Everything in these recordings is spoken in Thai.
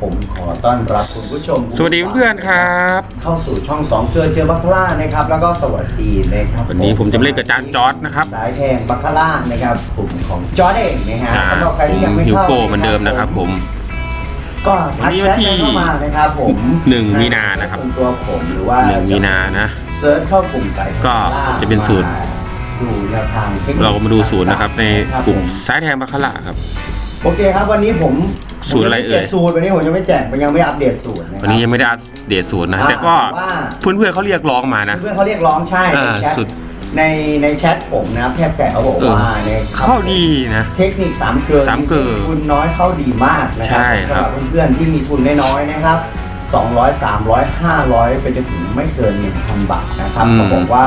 ผมขอต้อนรับคุณผู้ชมสวัสดีเพื่อนๆครับ เข้าสู่ช่องสองเจอเจอบัคล่านะครับ แล้วก็สวัสดีนะครับวันนี้ผมจะมาเล่นกับจานจอร์ดนะครับสายแทงบัคล่านะครับกลุ่มของจอร์ดเองนะฮะอ่าสำหรับใครผที่ยังมไม่ฮิวเข้าโก้เหมือนเดิมนะครับ ผม ก็ทักวันนี้แชวันทที่กันเข้ามานะครับผมหนึ่งมีนานะครับส่วนตัวผมหรือว่าหนึ่งมีนานะเซิร์ชเข้ากลุ่มสายก็จะเป็นศูนย์ดูแนวทางทคนิคเราก็มาดูศูนย์นะครับ ในกลุ่มครับผซ้ายแทงบาคาร่าครับ โอเคครับวันนี้ผมศูนย์อะไรเอ่ยผมจม่แจกสูตรวันนี้ผมยังไม่แจกผมยังไม่อัปเดตสูตระครับ วันนี้ยังไม่ได้อัปเดตศูนย์นะ อ่าแต่ก็ว่า เพื่อนๆเขาเรียกร้องมานะ เพื่อนเขาเรียกร้องใช่ในอ่าแชทสุด ในในแชทผมนะครับแทบแกะเขาบอกเออว่าในเข้าดีนะ เทคนิคสามเกลือสามเกลอทุนน้อยเข้าดีมากนะครัใช่ครับ สำหรับเพื่อนๆที่มีทุนน้อยๆนะครับ200 300 500ไปจนถึงไม่เกิน1,000บาทนะครับอืมเขาบอกว่า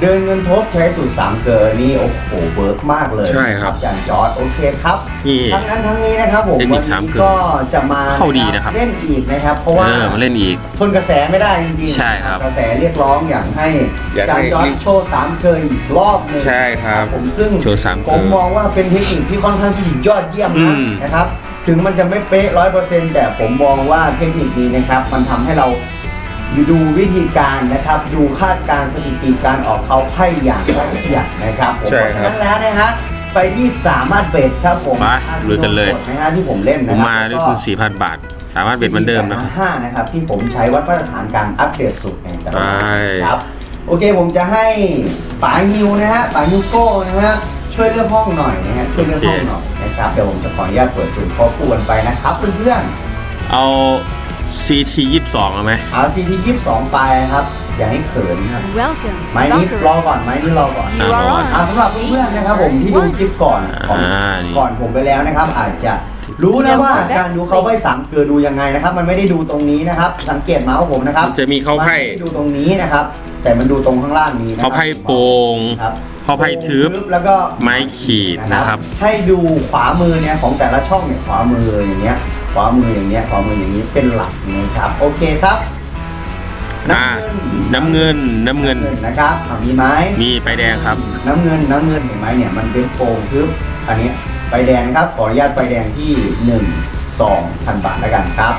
เดินเงินทบใช้สูตรสามเกลือนี่โอ้โหเบิร์กมากเลยใช่ครับอาจารย์จอร์ดโอเคครับนี่ทั้งนั้นทั้งนี้นะครับผมเทคนิวัคนสามนี้เกลอก็จะมาเข้าดีนะครับเล่นอีกนะครับ เพราะเอว่าอมาเล่นอีกทนกระแสไม่ได้จริงๆใช่ครับกระแสเรียกร้องอย่างให้อยากจาให้รย์จอร์ดโชว์สามเกลออีกรอบหนึงใช่ครับผมซึ่งโชว์สามเกลอผมมองว่าเป็นเทคนิคที่ค่อนข้างที่ยอดเยี่ยมอืนะม นะครับ ถึงมันจะไม่เป๊ะร้อยเปอร์เซ็นต์แต่ผมมองว่าเทคนิคนี้นะครับ มันทำให้เรา ดูวิธีการนะครับ ดูคาดการณ์สถิติการออกเขาไพ่อย่างละเอียดนะครับผมใช่เพราะครับฉะนั้นแล้วนะฮะไปที่สามารถเบสครับผมมาลุยกันเลย นะฮะที่ผมเล่นผนะมครับมาด้วยทุน4,000 บาท สามารถเบ็ดเหมือนเดิมนะครับ ห้านะครับที่ผมใช้วัดมาตรฐานการอัปเดตสูตรในแต่ละวันไป ครับ โอเคผมจะให้ป๋าฮิวนะฮะป๋าฮิวโก้นะฮะช่วยเลือกห้องหน่อยนะฮะช่วยเลือกห้องหน่อยนะครับเดี๋ยวผมจะขออนุญาตเปิดสูตรข้อควรไปนะครับเพื่อนเอา CT 22เอาไหมๆเอาซีทียี่สิบสองไปครับ อย่าให้เขินครับ Welcome ไม้ to นี้รอ Valkyrie. ก่อนไม้นี้รอก่อน You are on. อ่าสำหรับเพื่อนๆนะครับผมที่ดูคลิปก่อนของอ่านี่ ก่อนผมไปแล้วนะครับ อาจจะรู้นะว่าการดูเขาไพ่สามเกลือดูยังไงนะครับ มันไม่ได้ดูตรงนี้นะครับ สังเกตเมาส์ผมนะครับจะมีเข้าไพ่มันไม่ได้ดูตรงนี้นะครับ แต่มันดูตรงข้างล่างนี้นะครัเข้าไพ่โป่งครับเข้าไพ่ทึบ แล้วก็ไม้ขีดนะครับ ให้ดูขวามือเนี่ยของแต่ละช่องเนี่ยขวามืออย่างเงี้ย ขวามืออย่างเงี้ยขวามืออย่างนี้เป็นหลักนะครับ โอเคครับอ่าน้ำเงินน้ำเงินนะครับอะมีไหมมีไปแดงครับ น้ำเงินน้ำเงินเห็นไหมเนี่ยมันเป็นโป่งทึบอันนี้ไฟแดงนะครับ ขออนุญาตไฟแดงที่หนึ่งสองพันบาทแล้วกันครับ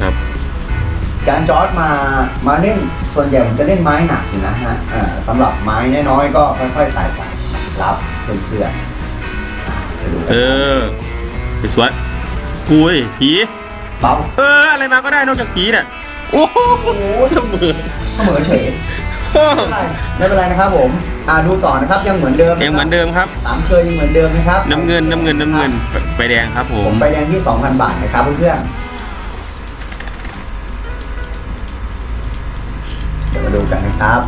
ครับ จานจอร์ดมามาเล่นส่วนใหญ่ผมจะเล่นไม้หนักอยู่นะฮะอ่าสำหรับไม้น้อยๆก็ค่อยๆไต่ไปนะครับเพื่อนๆอ่าไปดูกัเอนอไปสวน อุ้ยผีเบาเอออะไรมาก็ได้นอกจากผีเนี่ยโอ้โหเสมอเสมอเฉยไม่เป็นไรไม่เป็นไรนะครับผมอ่าดูต่อนะครับยังเหมือนเดิมะครับยังเหมือนเดิมครับสามเคยยังเหมือนเดิมนะครับน้ำเงินน้ำเงินน้ำเงินไปไปแดงครับผผมมไปแดงที่ 2,000 บาทนะครับเพื่อนๆเดี๋ยวมาดูกันนะครับ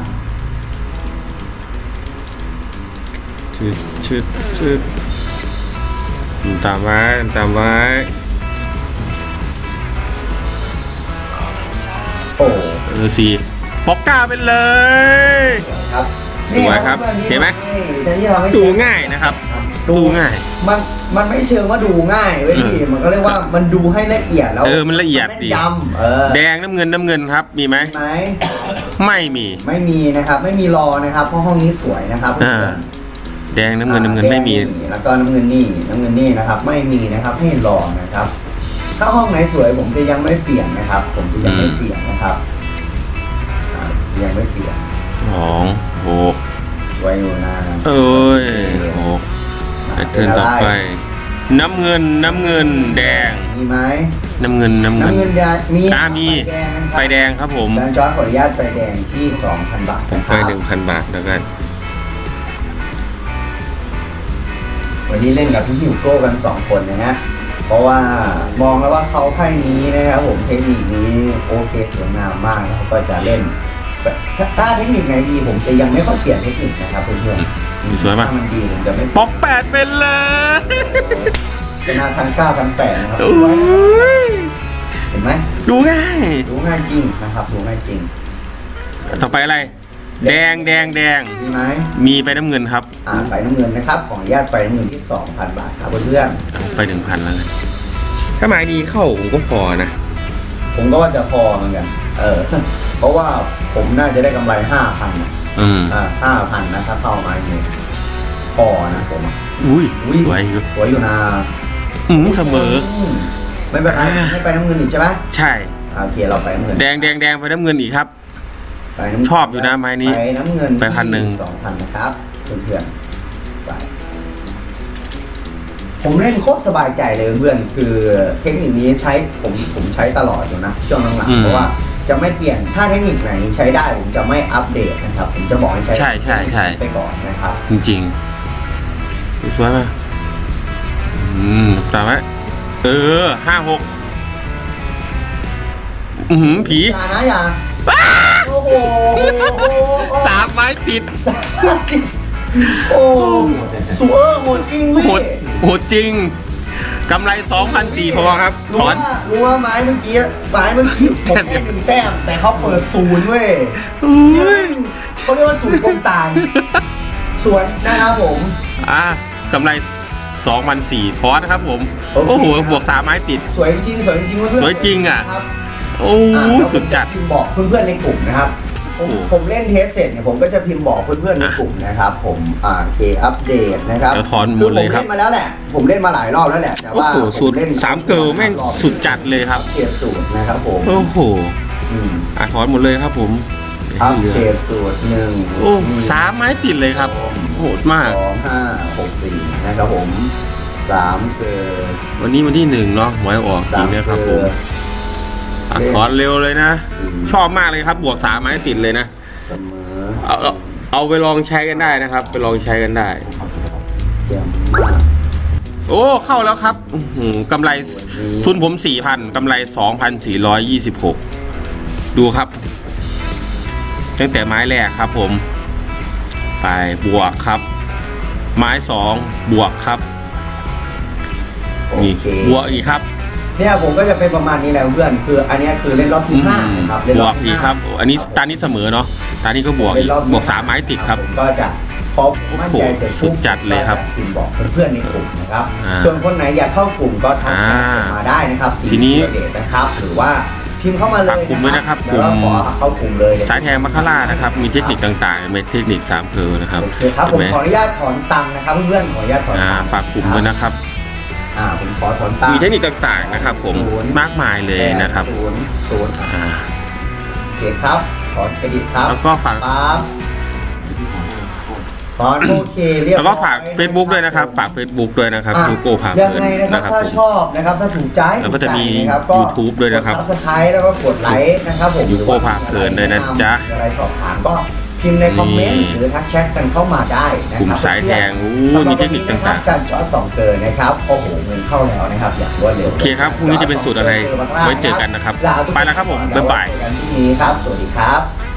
ชืดชืดชืดตามไว้ตามไว้ โอ้เออสีป๊อกก้าไปเลย ครับสวยครับนี่เห็นไหมนี่ที่ทำให้ดูง่ายนะครับ ดูง่าย มันมันไม่เชิงว่าดูง่ายเว้ยพี่เออมันก็เรียกว่ามันดูให้ละเอียดแล้วเออมันละเอียดดีแม่นยำเออแดงน้ำเงินน้ำเงินครับ มีไหมไหมไม่มีไม่มีนะครับ ไม่มีรอนะครับ เพราะห้องนี้สวยนะครับอ่าแดงน้ำเงินน้ำเงินไม่มีแดงแล้วก็น้ำเงินนี่น้ำเงินนี่นะครับ ไม่มีนะครับให้รอนะครับ ถ้าห้องไหนสวยผมจะยังไม่เปลี่ยนนะครับ ผมจะยังไม่อืมเปลี่ยนนะครับอ่ายังไม่เปลี่ยนสองหกไว้อยู่นะเอ้ยหกแพทเทิร์นต่อไป น้ำเงินน้ำเงินแดง มีไหมน้ำเงินน้ำเงินน้ำเงินแดงมีอ่ามีแดงนะครับไฟแดงครับผมจานจอร์ดขออนุญาตไฟแดงที่2,000บาทผมนะคไปรับหนึ่งพันบาทแล้วกัน วันนี้เล่นกับพี่ฮิวโก้กัน2คนนะฮะ เพราะว่ามองแล้วว่าเขาไพ่นี้นะครับผมเทคนิคนี้โอเคสวยงามมากแล้วก็จะเล่นแบบถ้าถ้าเทคนิคไหนดีผมจะยังไม่ค่อยเปลี่ยนเทคนิคนะครับเพื่อนอืมสวยมากถ้ามันดีผมจะไม่ป๊อกแปดเป็นเลยจะนาทันก้าทันแปดนะครับโอ้สวยนะยเห็นไหมดูง่ายดูง่ายจริงนะครับดูง่ายจริง ต่อไปอะไร แดงแดงแดงมีไหมมีไฟน้ำเงินครับอ่าไฟน้ำเงินนะครับ ขออนุญาตไฟน้ำเงินที่2,000บาทครับเพื่อนเอาไปหนึ่งพันแล้วกัน ถ้าหมายดีเข้าผมก็พอนะๆผมก็ว่าจะพอเหมือนกัน เออ เพราะว่าผมน่าจะได้กำไร5,000นะอืมอ่าห้าพันนะถ้าเข้ามาเนี่ยพอนะผมอุ้ยอุ๊ยสวยอยู่สวยอยู่นะอืมเสมอ มไม่เป็นไรไม่ไปน้ำเงินอีกใช่ไหมใช่ อ่าโอเคเราไปน้ำเงินแดงแดงแดงไปน้ำเงินอีกครับ ไปน้ำชอบอยู่นะไม้นี้ไปน้ำเงินไปพันหนึ่ง สองพันนะครับเพื่อนๆไป ผมเล่นโคตรสบายใจเลยเพื่อนคือเทคนิคนี้ใช้ผมผมใช้ตลอดอยู่นะช่วงหลังอืๆม เพราะว่าจะไม่เปลี่ยนถ้าเทคนิคไหนใช้ได้ผมจะไม่อัปเดตนะครับ ผมจะบอกให้ใช้ใช่ใช่ใช่ ไปก่อนนะครับ จริงๆสวยไหมอืมตามไหมเออห้าหกอือหือผี อย่านะอย่าโอ้โหสามไม้ติด สามโอ้ สูเออร์โหดจริงพี่โหดโหดจริงกำไร2,004พอครับถรู้อน ว่ารู้ว่าไม้เมื่อกี้ไม้เมื่อกี้ผมได้หนึ่งแต้มแต่เขาเปิดศูนย์เว้ยอุ้ย เขาเรียกว่าศูนย์กลมตางสวยนะครับผม อะกำไร2,004ถอนนะครับผม โอเค โอ้โหครับบวกสามไม้ติด สวยจริงสวยจริงเพื่อนๆสวยจริงอะ ครับ โอ้อ่าโหแล้วผมสุดจัดพิมพ์บอกเพื่อนๆในกลุ่มนะครับ ผมโอ้โหผมเล่นเทสเสร็จเนี่ยผมก็จะพิมพ์บอกเพื่อนๆในกลุ่มนะครับผมอ่าโอเคอัปเดตนะครับเดี๋ยวถอนหมดเลยครับ ผมเล่นมาแล้วแหละ ผมเล่นมาหลายรอบแล้วแหละแต่โอ้ว่าโหสุดผล่นสามเกิร์ลแม่งสุดจัดเลยครับอัปเดตสูตรนะครับผมโอ้โหอืมอะถอนหมดเลยครับผมอัปเหลือเดตสูตรหนึ่งโอ้สามไม้ติดเลยครับ โหดมาก สองห้าหกสี่นะครับผมสามเกิดวันนี้วันที่หนึ่งเนาะหวยออกจริงนะครับผมอ่ะถอนเร็วเลยนะ ชอบมากเลยครับ บวกสามไม้ติดเลยนะเสมอเอาเอาเอาไปลองใช้กันได้นะครับ ไปลองใช้กันได้ เยี่ยมมากโอ้เข้าแล้วครับอื้อหือกำไรทุนผมสี่พันกำไรสองพันสี่ร้อยยี่สิบหกดูครับ ตั้งแต่ไม้แรกครับผม ไปบวกครับ ไม้สองบวกครับ โอนี่เคบวกอีกครับ เนี่ยผมก็จะเป็นประมาณนี้แหละเพื่อนคือ อันเนี้ยคือเล่นรอบที่ห้านะครับเล่นบรวอกบอีที่กห้าครับ อันนี้ตานี้เสมอเนาะตานี้ก็บวกอีกเล่นรที่บวกสามไม้ติดครับผมก็จะพอมั่นใจเสร็จสุดจัดเลยครับก็จะพิมพ์บอกเพื่อนๆในกลุ่มนะครับ อ่าส่วนคนไหนอยากเข้ากลุ่มก็ทักแชทอ่ามาได้นะครับทีนี้เดทนะครับ หรือว่าพิมพ์เข้ามาเลยฝากกลุ่มด้วยนะครับแล้วก็กลุ่ขมอเข้ากลุ่มเลยสายแทงมัคคาร่านะครับ มีเทคนิคต่างๆเป็นเทคนิคสามเคิร์ลนะครับโอเคครับผเห็นมไหมขออนุญาตถอนตังค์นะครับเพื่อนๆขออนุญาตถอนอ่าตังค์ฝากกลุ่มด้วยนะครับ อ่าผมขอถอนตังค์มีเทคนิคต่างๆนะครับ ผมศูนย์มากมายเลยนะครับศูนย์ศูนย์อ่าโอเคครับถอนเครดิตครับแล้วก็ฝากปั๊บถอนโอเคเรียบร้อยแล้วก็ฝาก Facebook ด้วยนะครับ ฝาก Facebook ด้วยนะครับอะยูโก้พายังเพลินไงนะนะคครัรับบถ้าผมชอบนะครับถ้าถูกใจแล้วก็จะมีถูใจนะครับ YouTube ด้วยนะครับกด subscribe แล้วก็กดไลค์นะครับผมยูโก้พาเพลินด้วยนะจ๊ะอะไรสอบถามก็ พิมพ์ในคอมเมนต์นี่หรือทักแชทกันเข้ามาได้นะครับกลุ่มสายแทงอู้สำหรับมีเทคนิควัะต่างๆรับการจอดสองเกินนะครับโอ้โหเงินเข้าแล้วนะครับอย่างรวดเร็วโอเคครับพรุ่งนี้จะเป็นสูตรอะไร ไว้เจอกันนะครับลาทุกนไปแล้วครับผม บ๊ายบาย เจอกันพรุ่งนี้ครับสวัสดีครับ